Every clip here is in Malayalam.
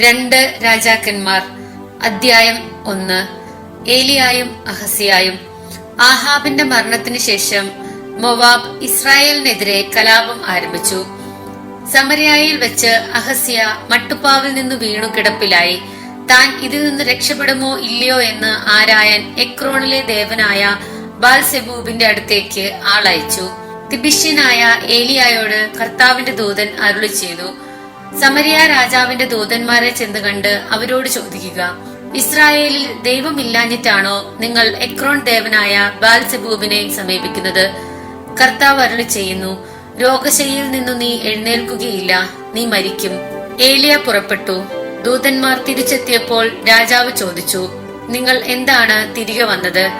രണ്ട് രാജാക്കന്മാർ അദ്ധ്യായം ഒന്ന്. ഏലിയായും അഹസിയായും. ആഹാബിന്റെ മരണത്തിന് ശേഷം മൊവാബ് ഇസ്രായേലിനെതിരെ കലാപം ആരംഭിച്ചു. സമരയായിൽ വെച്ച് അഹസ്യ മട്ടുപ്പാവിൽ നിന്ന് വീണു കിടപ്പിലായി താൻ ഇതിൽ നിന്ന് രക്ഷപ്പെടുമോ ഇല്ലയോ എന്ന് ആരായൻ എക്രോണിലെ ദേവനായ ബാൽ സെബൂബിന്റെ അടുത്തേക്ക് ആളയച്ചു. തിബിഷ്യനായ ഏലിയായോട് കർത്താവിന്റെ ദൂതൻ അരുളി ചെയ്തു സമരിയ രാജാവിന്റെ ദൂതന്മാരെ ചെന്ന് കണ്ട് അവരോട് ചോദിക്കുക ഇസ്രായേലിൽ ദൈവമില്ലാഞ്ഞിട്ടാണോ നിങ്ങൾ എക്രോൺ ദേവനായ ബാൽസെബൂബിനെ സമീപിക്കുന്നത്? കർത്താവ് അരുളി ചെയ്യുന്നു രോഗശയിൽ നിന്നു നീ എഴുന്നേൽക്കുകയില്ല നീ മരിക്കും. ഏലിയ പുറപ്പെട്ടു. ദൂതന്മാർ തിരിച്ചെത്തിയപ്പോൾ രാജാവ് ചോദിച്ചു നിങ്ങൾ എന്താണ് തിരികെ വന്നത്?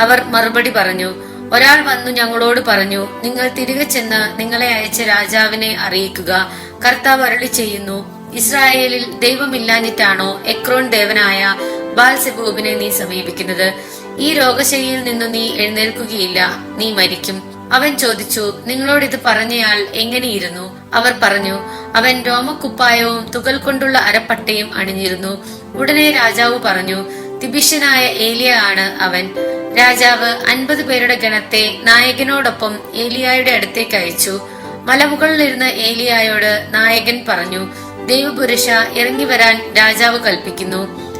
അവർ മറുപടി പറഞ്ഞു ഒരാൾ വന്നു ഞങ്ങളോട് പറഞ്ഞു നിങ്ങൾ തിരികെ ചെന്ന് നിങ്ങളെ അയച്ച രാജാവിനെ അറിയിക്കുക. കർത്താവ് അരളി ചെയ്യുന്നു ഇസ്രായേലിൽ ദൈവമില്ലാഞ്ഞിട്ടാണോ എക്രോൺ ദേവനായ ബാൽസെബൂബിനെ നീ സമീപിക്കുന്നത്? ഈ രോഗശൈലിയിൽ നിന്നു നീ എഴുന്നേൽക്കുകയില്ല നീ മരിക്കും. അവൻ ചോദിച്ചു നിങ്ങളോട് ഇത് പറഞ്ഞയാൾ എങ്ങനെയിരുന്നു? അവർ പറഞ്ഞു അവൻ രോമക്കുപ്പായവും തുകൽ കൊണ്ടുള്ള അരപ്പട്ടയും അണിഞ്ഞിരുന്നു. ഉടനെ രാജാവ് പറഞ്ഞു തിബിഷ്യനായ ഏലിയ ആണ് അവൻ. രാജാവ് അൻപത് പേരുടെ ഗണത്തെ നായകനോടൊപ്പം ഏലിയായുടെ അടുത്തേക്ക് അയച്ചു. മലമുകളിലിരുന്ന ഏലിയായോട് നായകൻ പറഞ്ഞു ദൈവപുരുഷ ഇറങ്ങി വരാൻ രാജാവ് കൽപ്പിക്കുന്നു.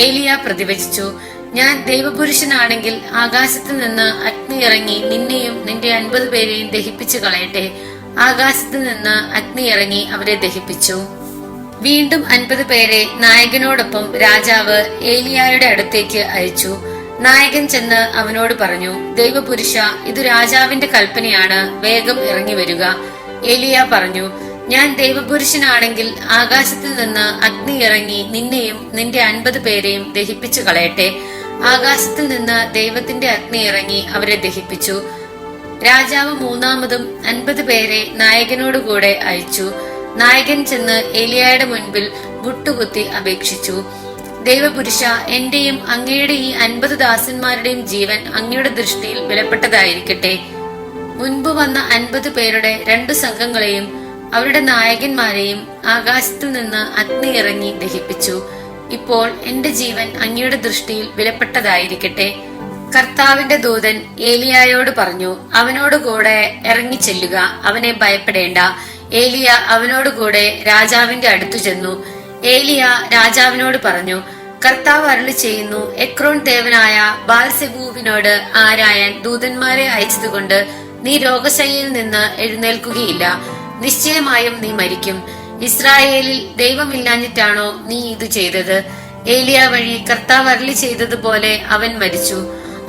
ഏലിയ പ്രതിവചിച്ചു ഞാൻ ദൈവപുരുഷനാണെങ്കിൽ ആകാശത്ത് നിന്ന് അഗ്നി ഇറങ്ങി നിന്നെയും നിന്റെ അൻപത് പേരെയും ദഹിപ്പിച്ചു കളയട്ടെ ആകാശത്ത് നിന്ന് അഗ്നി ഇറങ്ങി അവരെ ദഹിപ്പിച്ചു. വീണ്ടും അൻപത് പേരെ നായകനോടൊപ്പം രാജാവ് ഏലിയായുടെ അടുത്തേക്ക് അയച്ചു. നായകൻ ചെന്ന് അവനോട് പറഞ്ഞു ദൈവപുരുഷ ഇത് രാജാവിന്റെ കൽപ്പനയാണ്. വേഗം ഇറങ്ങി വരിക. ഏലിയ പറഞ്ഞു ഞാൻ ദൈവപുരുഷനാണെങ്കിൽ ആകാശത്തിൽ നിന്ന് അഗ്നി ഇറങ്ങി നിന്നെയും നിന്റെ അൻപത് പേരെയും ദഹിപ്പിച്ചു കളയട്ടെ. ആകാശത്തിൽ നിന്ന് ദൈവത്തിന്റെ അഗ്നി ഇറങ്ങി അവരെ ദഹിപ്പിച്ചു. രാജാവ് മൂന്നാമതും അൻപത് പേരെ നായകനോടുകൂടെ അയച്ചു. നായകൻ ചെന്ന് ഏലിയായുടെ മുൻപിൽ മുട്ടുകുത്തി അപേക്ഷിച്ചു. ദൈവപുരുഷ എന്റെയും അങ്ങയുടെ ഈ അൻപത് ദാസന്മാരുടെയും ജീവൻ അങ്ങയുടെ ദൃഷ്ടിയിൽ വിലപ്പെട്ടതായിരിക്കട്ടെ മുൻപ് വന്ന അൻപത് പേരുടെ രണ്ടു സംഘങ്ങളെയും അവരുടെ നായകന്മാരെയും ആകാശത്തു നിന്ന് അഗ്നി ഇറങ്ങി ദഹിപ്പിച്ചു. ഇപ്പോൾ എന്റെ ജീവൻ അങ്ങയുടെ ദൃഷ്ടിയിൽ വിലപ്പെട്ടതായിരിക്കട്ടെ കർത്താവിന്റെ ദൂതൻ ഏലിയായോട് പറഞ്ഞു അവനോട് കൂടെ ഇറങ്ങി ചെല്ലുക അവനെ ഭയപ്പെടേണ്ട. ഏലിയ അവനോട് കൂടെ രാജാവിന്റെ അടുത്തു ചെന്നു. ഏലിയ രാജാവിനോട് പറഞ്ഞു കർത്താവ് അരുളി ചെയ്യുന്നു എക്രോൺ ദേവനായ ബാൽസെബൂബിനോട് ആരായൻ ദൂതന്മാരെ അയച്ചതുകൊണ്ട് നീ രോഗശയ്യയിൽ നിന്ന് എഴുന്നേൽക്കുകയില്ല. നിശ്ചയമായും നീ മരിക്കും. ഇസ്രായേലിൽ ദൈവമില്ലാഞ്ഞിട്ടാണോ നീ ഇത് ചെയ്തത്? ഏലിയ വഴി കർത്താവ് അരളി ചെയ്തതുപോലെ അവൻ മരിച്ചു.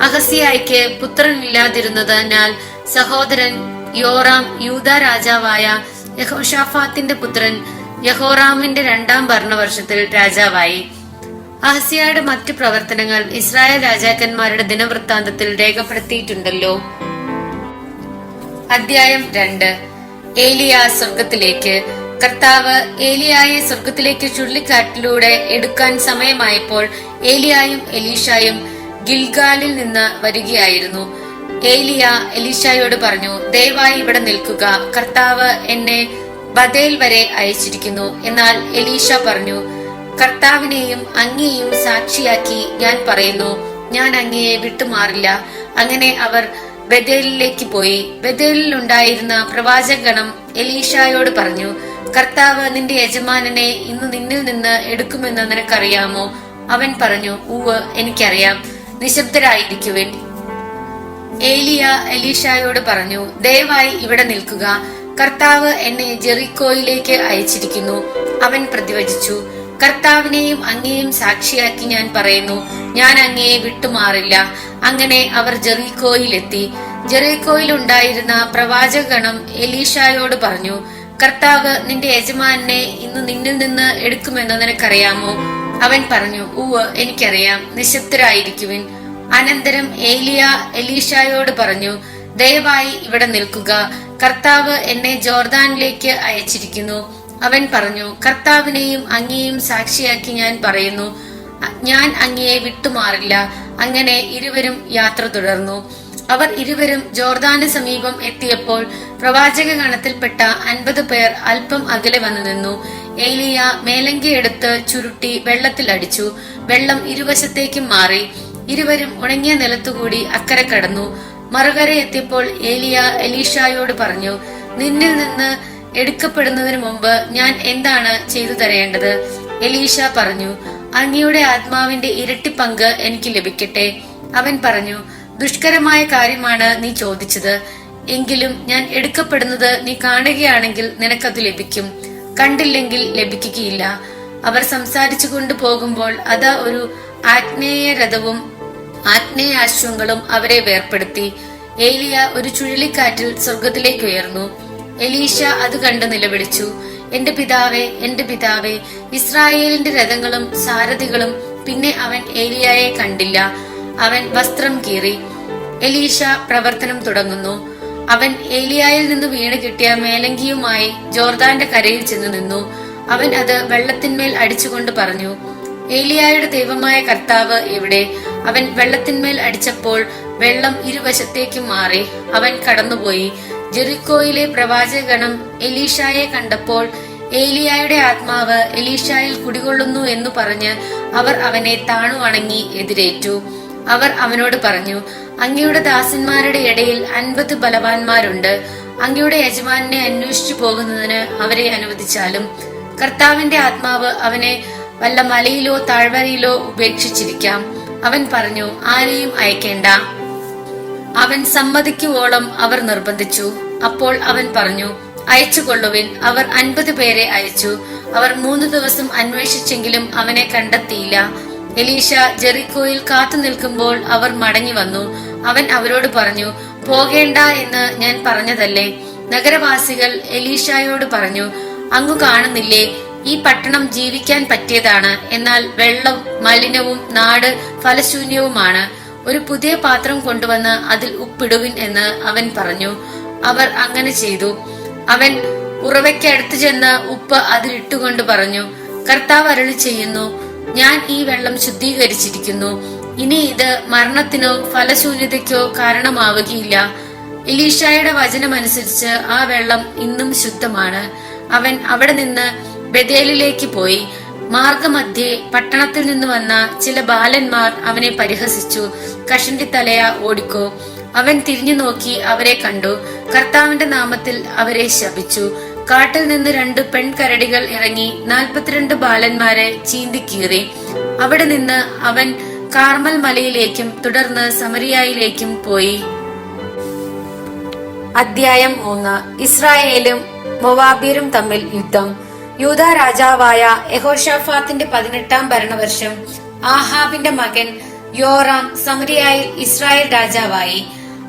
അഹസിയായിക്ക് പുത്രനില്ലാതിരുന്നതിനാൽ സഹോദരൻ യോറാം യൂത രാജാവായ യഹോഷാഫാത്തിന്റെ പുത്രൻ യഹോറാമിന്റെ രണ്ടാം ഭരണവർഷത്തിൽ രാജാവായി. അഹസിയയുടെ മറ്റു പ്രവർത്തനങ്ങൾ ഇസ്രായേൽ രാജാക്കന്മാരുടെ ദിനവൃത്താന്തത്തിൽ രേഖപ്പെടുത്തിയിട്ടുണ്ടല്ലോ. അധ്യായം രണ്ട്. ഏലിയ സ്വർഗത്തിലേക്ക് കർത്താവ് ഏലിയായെ സ്വർഗത്തിലേക്ക് ചുഴലിക്കാറ്റിലൂടെ എടുക്കാൻ സമയമായപ്പോൾ ഏലിയായും എലീഷായും ഗിൽഗാലിൽ നിന്ന് വരികയായിരുന്നു. ഏലിയ എലീഷായോട് പറഞ്ഞു ദയവായി ഇവിടെ നിൽക്കുക. കർത്താവ് എന്നെ ബദേൽ വരെ അയച്ചിരിക്കുന്നു. എന്നാൽ എലീഷ പറഞ്ഞു കർത്താവിനെയും അങ്ങയെയും സാക്ഷിയാക്കി ഞാൻ പറയുന്നു ഞാൻ അങ്ങയെ വിട്ടുമാറില്ല. അങ്ങനെ അവർ ബദേലിലേക്ക് പോയി. ബദേലിൽ ഉണ്ടായിരുന്ന പ്രവാചകണം എലീഷായോട് പറഞ്ഞു കർത്താവ് നിന്റെ യജമാനനെ ഇന്ന് നിന്നിൽ നിന്ന് എടുക്കുമെന്ന് നിനക്കറിയാമോ? അവൻ പറഞ്ഞു ഊവ് എനിക്കറിയാം. നിശബ്ദരായിരിക്കുവിൻ. ഏലിയ എലീഷായോട് പറഞ്ഞു ദയവായി ഇവിടെ നിൽക്കുക. കർത്താവ് എന്നെ ജെറിക്കോയിലേക്ക് അയച്ചിരിക്കുന്നു. അവൻ പ്രതിവചിച്ചു കർത്താവിനെയും അങ്ങയെയും സാക്ഷിയാക്കി ഞാൻ പറയുന്നു ഞാൻ അങ്ങയെ വിട്ടുമാറില്ല. അങ്ങനെ അവർ ജെറീക്കോയിലെത്തി. ജെറിക്കോയിൽ ഉണ്ടായിരുന്ന പ്രവാചകഗണം എലീഷായോട് പറഞ്ഞു കർത്താവ് നിന്റെ യജമാനെ ഇന്ന് നിന്നിൽ നിന്ന് എടുക്കുമെന്ന് നിനക്കറിയാമോ? അവൻ പറഞ്ഞു ഊവ് എനിക്കറിയാം. നിശബ്ദരായിരിക്കുവിൻ. അനന്തരം ഏലിയ എലീഷായോട് പറഞ്ഞു ദയവായി ഇവിടെ നിൽക്കുക. കർത്താവ് എന്നെ ജോർദാനിലേക്ക് അയച്ചിരിക്കുന്നു. അവൻ പറഞ്ഞു കർത്താവിനെയും അങ്ങയെയും സാക്ഷിയാക്കി ഞാൻ പറയുന്നു. ഞാൻ അങ്ങയെ വിട്ടുമാറില്ല. അങ്ങനെ ഇരുവരും യാത്ര തുടർന്നു. അവർ ഇരുവരും ജോർദാന് സമീപം എത്തിയപ്പോൾ പ്രവാചക ഗണത്തിൽപ്പെട്ട അൻപത് പേർ അല്പം അകലെ വന്നു നിന്നു. ഏലിയ മേലങ്കി എടുത്ത് ചുരുട്ടി വെള്ളത്തിൽ അടിച്ചു. വെള്ളം ഇരുവശത്തേക്കും മാറി. ഇരുവരും ഉണങ്ങിയ നിലത്തുകൂടി അക്കരെ കടന്നു. മറുകരെ എത്തിയപ്പോൾ ഏലിയ എലീഷായോട് പറഞ്ഞു നിന്നിൽ നിന്ന് എടുക്കപ്പെടുന്നതിന് മുമ്പ് ഞാൻ എന്താണ് ചെയ്തു തരേണ്ടത്? എലീഷ പറഞ്ഞു അങ്ങയുടെ ആത്മാവിന്റെ ഇരട്ടി പങ്ക് എനിക്ക് ലഭിക്കട്ടെ. അവൻ പറഞ്ഞു ദുഷ്കരമായ കാര്യമാണ് നീ ചോദിച്ചത്. എങ്കിലും ഞാൻ എടുക്കപ്പെടുന്നത് നീ കാണുകയാണെങ്കിൽ നിനക്കത് ലഭിക്കും. കണ്ടില്ലെങ്കിൽ ലഭിക്കുകയില്ല. അവർ സംസാരിച്ചു കൊണ്ടു പോകുമ്പോൾ അത് ഒരു ആഗ്നേയ രഥവും ആഗ്നേയാശ്വങ്ങളും അവരെ വേർപ്പെടുത്തി. ഏലിയ ഒരു ചുഴലിക്കാറ്റിൽ സ്വർഗത്തിലേക്ക് ഉയർന്നു. എലീഷ അത് കണ്ട് നിലവിളിച്ചു. എന്റെ പിതാവേ എന്റെ പിതാവേ ഇസ്രായേലിന്റെ രഥങ്ങളും സാരഥികളും പിന്നെ അവൻ ഏലിയായെ കണ്ടില്ല. അവൻ വസ്ത്രം കീറി. എലീഷ പ്രവർത്തനം തുടങ്ങുന്നു. അവൻ ഏലിയായിൽ നിന്ന് വീണ് കിട്ടിയ മേലങ്കിയുമായി ജോർദാന്റെ കരയിൽ ചെന്ന് നിന്നു. അവൻ അത് വെള്ളത്തിന്മേൽ അടിച്ചുകൊണ്ട് പറഞ്ഞു ഏലിയായുടെ ദൈവമായ കർത്താവ് എവിടെ? അവൻ വെള്ളത്തിന്മേൽ അടിച്ചപ്പോൾ വെള്ളം ഇരുവശത്തേക്കും മാറി. അവൻ കടന്നുപോയി. ജെറിക്കോയിലെ പ്രവാചകഗണം എലീഷായെ കണ്ടപ്പോൾ ഏലിയായുടെ ആത്മാവ് എലീഷായിൽ കുടികൊള്ളുന്നു എന്ന് പറഞ്ഞ് അവർ അവനെ താണു വണങ്ങി എതിരേറ്റു. അവർ അവനോട് പറഞ്ഞു അങ്ങയുടെ ദാസന്മാരുടെ ഇടയിൽ അൻപത് ബലവാന്മാരുണ്ട്. അങ്ങയുടെ യജമാനെ അന്വേഷിച്ചു പോകുന്നതിന് അവരെ അനുവദിച്ചാലും. കർത്താവിന്റെ ആത്മാവ് അവനെ വല്ല മലയിലോ താഴ്വരയിലോ ഉപേക്ഷിച്ചിരിക്കാം. അവൻ പറഞ്ഞു ആരെയും അയക്കേണ്ട. അവൻ സമ്മതിക്കുവോളം അവർ നിർബന്ധിച്ചു. അപ്പോൾ അവൻ പറഞ്ഞു അയച്ചുകൊള്ളുവിൻ. അവർ അൻപത് പേരെ അയച്ചു. അവർ മൂന്ന് ദിവസം അന്വേഷിച്ചെങ്കിലും അവനെ കണ്ടെത്തിയില്ല. എലീഷ ജെറിക്കോയിൽ കാത്തു നിൽക്കുമ്പോൾ അവർ മടങ്ങി വന്നു. അവൻ അവരോട് പറഞ്ഞു പോകേണ്ട എന്ന് ഞാൻ പറഞ്ഞതല്ലേ? നഗരവാസികൾ എലീഷായോട് പറഞ്ഞു അങ്ങു കാണുന്നില്ലേ? ഈ പട്ടണം ജീവിക്കാൻ പറ്റിയതാണ്. എന്നാൽ വെള്ളം മലിനവും നാട് ഫലശൂന്യവുമാണ്. ഒരു പുതിയ പാത്രം കൊണ്ടുവന്ന് അതിൽ ഉപ്പിടുവിൻ എന്ന് അവൻ പറഞ്ഞു. അവർ അങ്ങനെ ചെയ്തു. അവൻ ഉറവയ്ക്ക് അടുത്തു ചെന്ന് ഉപ്പ് അതിലിട്ടുകൊണ്ട് പറഞ്ഞു കർത്താവ് അരളി ചെയ്യുന്നു ഞാൻ ഈ വെള്ളം ശുദ്ധീകരിച്ചിരിക്കുന്നു. ഇനി ഇത് മരണത്തിനോ ഫലശൂന്യതയ്ക്കോ കാരണമാവുകയില്ല. എലീഷായുടെ വചനമനുസരിച്ച് ആ വെള്ളം ഇന്നും ശുദ്ധമാണ്. അവൻ അവിടെ നിന്ന് ബദേലിലേക്ക് പോയി. മാർഗമധ്യേ പട്ടണത്തിൽ നിന്ന് വന്ന ചില ബാലന്മാർ അവനെ പരിഹസിച്ചു. കഷണ്ടി തലയ ഓടിക്കോ. അവൻ തിരിഞ്ഞു നോക്കി അവരെ കണ്ടു. കർത്താവിന്റെ നാമത്തിൽ അവരെ ശപിച്ചു. കാട്ടിൽ നിന്ന് രണ്ട് പെൺകരടികൾ ഇറങ്ങി നാൽപ്പത്തിരണ്ട് ബാലന്മാരെ ചീന്തിക്കീറി അവിടെ നിന്ന് അവൻ കാർമൽ മലയിലേക്കും തുടർന്ന് സമരിയായിലേക്കും പോയി. അധ്യായം മൂന്ന്. ഇസ്രായേലും മൊവാബിയരും തമ്മിൽ യുദ്ധം. യൂത രാജാവായ യഹോഷാഫാത്തിന്റെ പതിനെട്ടാം ഭരണവർഷം ആഹാബിന്റെ മകൻ യോറാം സമരിയായിൽ ഇസ്രായേൽ രാജാവായി.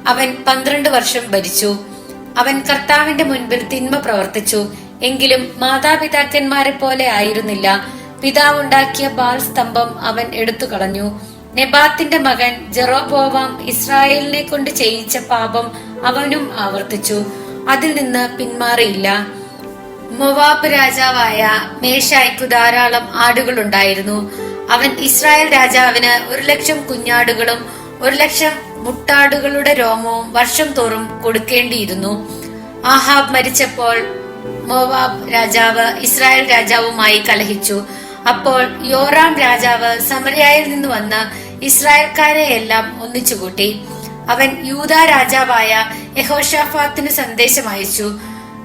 അവൻ പന്ത്രണ്ട് വർഷം ഭരിച്ചു. അവൻ കർത്താവിന്റെ മുൻപിൽ തിന്മ പ്രവർത്തിച്ചു. എങ്കിലും മാതാപിതാക്കന്മാരെ പോലെ ആയിരുന്നില്ല. പിതാവുണ്ടാക്കിയ ബാൽ സ്തംഭം അവൻ എടുത്തു കളഞ്ഞു നെബാത്തിന്റെ മകൻ ജെറോബോവാം ഇസ്രായേലിനെ കൊണ്ട് ചെയ്യിച്ച പാപം അവനും ആവർത്തിച്ചു. അതിൽ നിന്ന് പിന്മാറിയില്ല. മൊവാബ് രാജാവായ മേഷായ്ക്കു ധാരാളം ആടുകളുണ്ടായിരുന്നു. അവൻ ഇസ്രായേൽ രാജാവിന് ഒരു ലക്ഷം കുഞ്ഞാടുകളും ഒരു ലക്ഷം മുട്ടാടുകളുടെ രോമവും വർഷം തോറും കൊടുക്കേണ്ടിയിരുന്നു. ആഹാബ് മരിച്ചപ്പോൾ മോവാബ് രാജാവ് ഇസ്രായേൽ രാജാവുമായി കലഹിച്ചു. അപ്പോൾ യോറാം രാജാവ് സമരയായിൽ നിന്ന് വന്ന് ഇസ്രായേൽക്കാരെ എല്ലാം ഒന്നിച്ചുകൂട്ടി. അവൻ യൂത രാജാവായ യഹോഷാഫാത്തിന് സന്ദേശം അയച്ചു.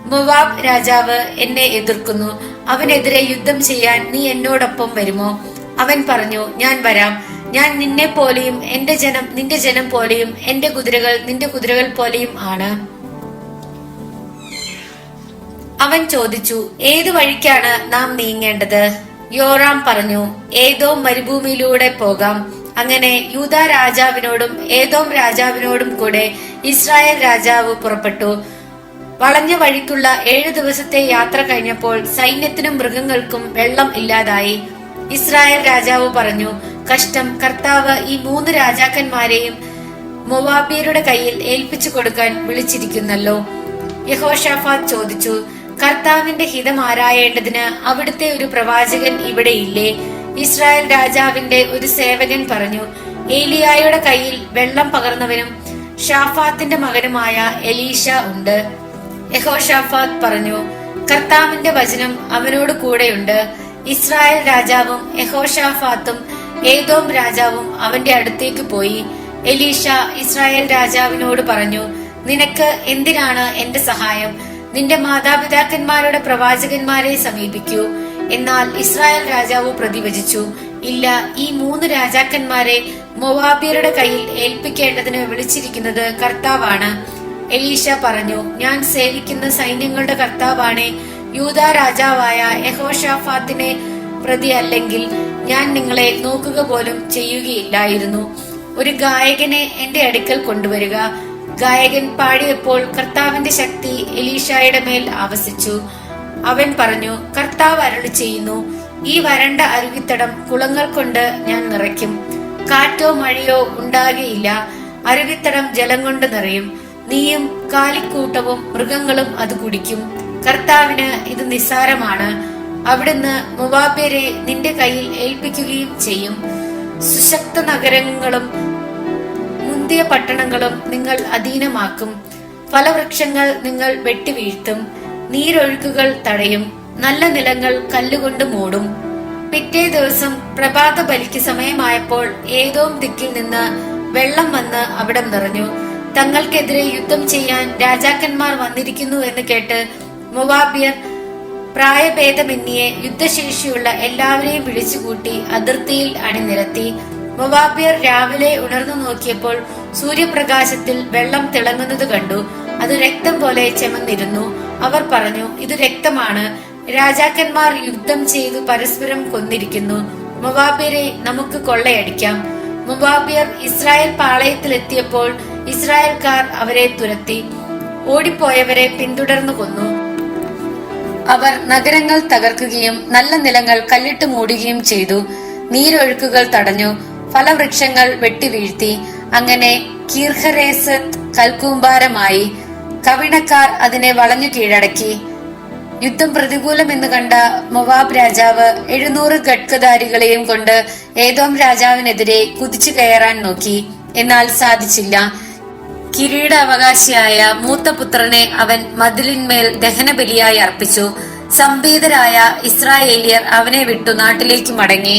മുവാബ് രാജാവ് എന്നെ എതിർക്കുന്നു. അവനെതിരെ യുദ്ധം ചെയ്യാൻ നീ എന്നോടൊപ്പം വരുമോ? അവൻ പറഞ്ഞു ഞാൻ വരാം. ഞാൻ നിന്നെ പോലെയും എന്റെ ജനം നിന്റെ ജനം പോലെയും എന്റെ കുതിരകൾ നിന്റെ കുതിരകൾ പോലെയും ആണ്. അവൻ ചോദിച്ചു ഏതു വഴിക്കാണ് നാം നീങ്ങേണ്ടത്? യോറാം പറഞ്ഞു ഏതോ മരുഭൂമിയിലൂടെ പോകാം. അങ്ങനെ യൂത രാജാവിനോടും ഏതോം രാജാവിനോടും കൂടെ ഇസ്രായേൽ രാജാവ് പുറപ്പെട്ടു. വളഞ്ഞ വഴിക്കുള്ള ഏഴു ദിവസത്തെ യാത്ര കഴിഞ്ഞപ്പോൾ സൈന്യത്തിനും മൃഗങ്ങൾക്കും വെള്ളം ഇല്ലാതായി. ഇസ്രായേൽ രാജാവ് പറഞ്ഞു കഷ്ടം. കർത്താവ് ഈ മൂന്ന് രാജാക്കന്മാരെയും മൊവാബിയരുടെ കയ്യിൽ ഏൽപ്പിച്ചു കൊടുക്കാൻ വിളിച്ചിരിക്കുന്നല്ലോ. യഹോഷാഫാദ് ചോദിച്ചു കർത്താവിന്റെ ഹിതം ആരായേണ്ടതിന് അവിടുത്തെ ഒരു പ്രവാചകൻ ഇവിടെ ഇല്ലേ? ഇസ്രായേൽ രാജാവിന്റെ ഒരു സേവകൻ പറഞ്ഞു ഏലിയായുടെ കയ്യിൽ വെള്ളം പകർന്നവനും ഷാഫാത്തിന്റെ മകനുമായ എലീഷ ഉണ്ട്. യഹോഷാഫാത്ത് പറഞ്ഞു കർത്താവിന്റെ വചനം അവനോട് കൂടെയുണ്ട്. ഇസ്രായേൽ രാജാവും യഹോഷാഫാത്തും ഏതോം രാജാവും അവന്റെ അടുത്തേക്ക് പോയി. എലീഷ ഇസ്രായേൽ രാജാവിനോട് പറഞ്ഞു നിനക്ക് എന്തിനാണ് എന്റെ സഹായം? നിന്റെ മാതാപിതാക്കന്മാരുടെ പ്രവാചകന്മാരെ സമീപിക്കൂ. എന്നാൽ ഇസ്രായേൽ രാജാവ് പ്രതിവചിച്ചു ഇല്ല ഈ മൂന്ന് രാജാക്കന്മാരെ മൊവാബിയരുടെ കയ്യിൽ ഏൽപ്പിക്കേണ്ടതിന് വിളിച്ചിരിക്കുന്നത് കർത്താവാണ്. എലീഷ പറഞ്ഞു ഞാൻ സേവിക്കുന്ന സൈന്യങ്ങളുടെ കർത്താവാണ്. യൂത രാജാവായ യഹോഷാഫാത്തിനെ പ്രതി അല്ലെങ്കിൽ ഞാൻ നിങ്ങളെ നോക്കുക പോലും ചെയ്യുകയില്ലായിരുന്നു. ഒരു ഗായകനെ എന്റെ അടുക്കൽ കൊണ്ടുവരിക. ഗായകൻ പാടിയപ്പോൾ കർത്താവിന്റെ ശക്തി എലീഷായുടെ മേൽ ആവസിച്ചു. അവൻ പറഞ്ഞു കർത്താവ് അരുളി ചെയ്യുന്നു ഈ വരണ്ട അരുവിത്തടം കുളങ്ങൾ കൊണ്ട് ഞാൻ നിറയ്ക്കും. കാറ്റോ മഴയോ ഉണ്ടാകുകയില്ല അരുവിത്തടം ജലം കൊണ്ട് നിറയും. നീയും കാലിക്കൂട്ടവും മൃഗങ്ങളും അത് കുടിക്കും. കർത്താവിന് ഇത് നിസ്സാരമാണ്. അവിടുന്ന് മുവാബേരെ നിന്റെ കയ്യിൽ ഏൽപ്പിക്കുകയും ചെയ്യും. സുശക്ത നഗരങ്ങളും മുന്തിയ പട്ടണങ്ങളും നിങ്ങൾ അധീനമാക്കും. ഫലവൃക്ഷങ്ങൾ നിങ്ങൾ വെട്ടിവീഴ്ത്തും. നീരൊഴുക്കുകൾ തടയും. നല്ല നിലങ്ങൾ കല്ലുകൊണ്ട് മൂടും. പിറ്റേ ദിവസം പ്രഭാത ബലിക്ക് സമയമായപ്പോൾ ഏതോ ദിക്കിൽ നിന്ന് വെള്ളം വന്ന് അവിടം നിറഞ്ഞു. തങ്ങൾക്കെതിരെ യുദ്ധം ചെയ്യാൻ രാജാക്കന്മാർ വന്നിരിക്കുന്നു എന്ന് കേട്ട് മുവാബിയർ പ്രായഭേദമെന്നിയെ യുദ്ധശേഷിയുള്ള എല്ലാവരെയും വിളിച്ചുകൂട്ടി അതിർത്തിയിൽ അണിനിരത്തി. മുവാബിയർ രാവിലെ ഉണർന്നു നോക്കിയപ്പോൾ സൂര്യപ്രകാശത്തിൽ വെള്ളം തിളങ്ങുന്നത് കണ്ടു. അത് രക്തം പോലെ ചെമന്നിരുന്നു. അവർ പറഞ്ഞു ഇത് രക്തമാണ്. രാജാക്കന്മാർ യുദ്ധം ചെയ്ത് പരസ്പരം കൊന്നിരിക്കുന്നു. മുവാബിയരെ നമുക്ക് കൊള്ളയടിക്കാം. മുബാബിയർ ഇസ്രായേൽ പാളയത്തിലെത്തിയപ്പോൾ ഇസ്രായേൽക്കാർ അവരെ തുരത്തി. ഓടിപ്പോയവരെ പിന്തുടർന്നു കൊന്നു. അവർ നഗരങ്ങൾ തകർക്കുകയും നല്ല നിലങ്ങൾ കല്ലിട്ട് മൂടുകയും ചെയ്തു. നീരൊഴുക്കുകൾ തടഞ്ഞു. ഫലവൃക്ഷങ്ങൾ വെട്ടിവീഴ്ത്തി അങ്ങനെ കീർഹരേസത്ത് കൽക്കൂമ്പാരമായി. കവിണക്കാർ അതിനെ വളഞ്ഞു കീഴടക്കി. യുദ്ധം പ്രതികൂലമെന്ന് കണ്ട മൊവാബ് രാജാവ് എഴുന്നൂറ് ഘട്കധാരികളെയും കൊണ്ട് ഏതോം രാജാവിനെതിരെ കുതിച്ചു കയറാൻ നോക്കി. എന്നാൽ സാധിച്ചില്ല. കിരീട അവകാശിയായ മൂത്ത പുത്രനെ അവൻ മതിലിന്മേൽ ദഹനബലിയായി അർപ്പിച്ചു. സംഭീതരായ ഇസ്രായേലിയർ അവനെ വിട്ടു നാട്ടിലേക്ക് മടങ്ങി.